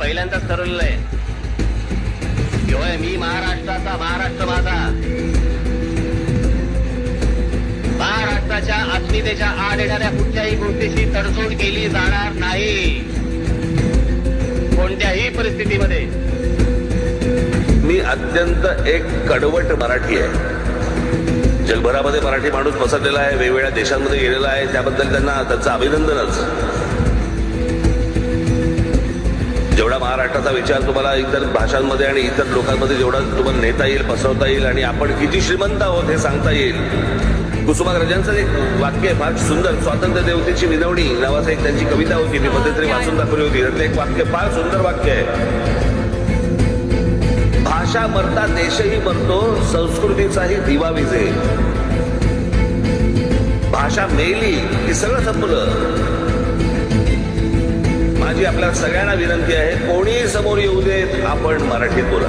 पहिल्यांदाच ठरवलेलं आहे. शिवाय मी महाराष्ट्राचा महाराष्ट्र माझा महाराष्ट्राच्या अस्मितेच्या आड येणाऱ्या कुठल्याही गोष्टीशी तडजोड केली जाणार नाही. कोणत्याही परिस्थितीमध्ये. मी अत्यंत एक कडवट मराठी आहे. जगभरामध्ये मराठी माणूस पसरलेला आहे वेगवेगळ्या देशांमध्ये गेलेला आहे त्याबद्दल त्यांना त्यांचं अभिनंदनच. महाराष्ट्राचा विचार तुम्हाला इतर भाषांमध्ये आणि इतर लोकांमध्ये जेवढा तुम्हाला नेता येईल पसरवता येईल आणि आपण किती श्रीमंत आहोत हे सांगता येईल. कुसुमाग्रजांचं एक वाक्य आहे फार सुंदर. स्वातंत्र्य देवतेची विनवणी नावाचं एक त्यांची कविता होती मी मध्यंतरी वाचून दाखवली होती. त्यातलं एक वाक्य फार सुंदर वाक्य आहे. भाषा मरता देशही मरतो संस्कृतीचाही दिवा विजे भाषा मेली की सगळं संपलं. आपल्या सगळ्यांना विनंती आहे कोणीही समोर येऊ देत आपण मराठीत बोला.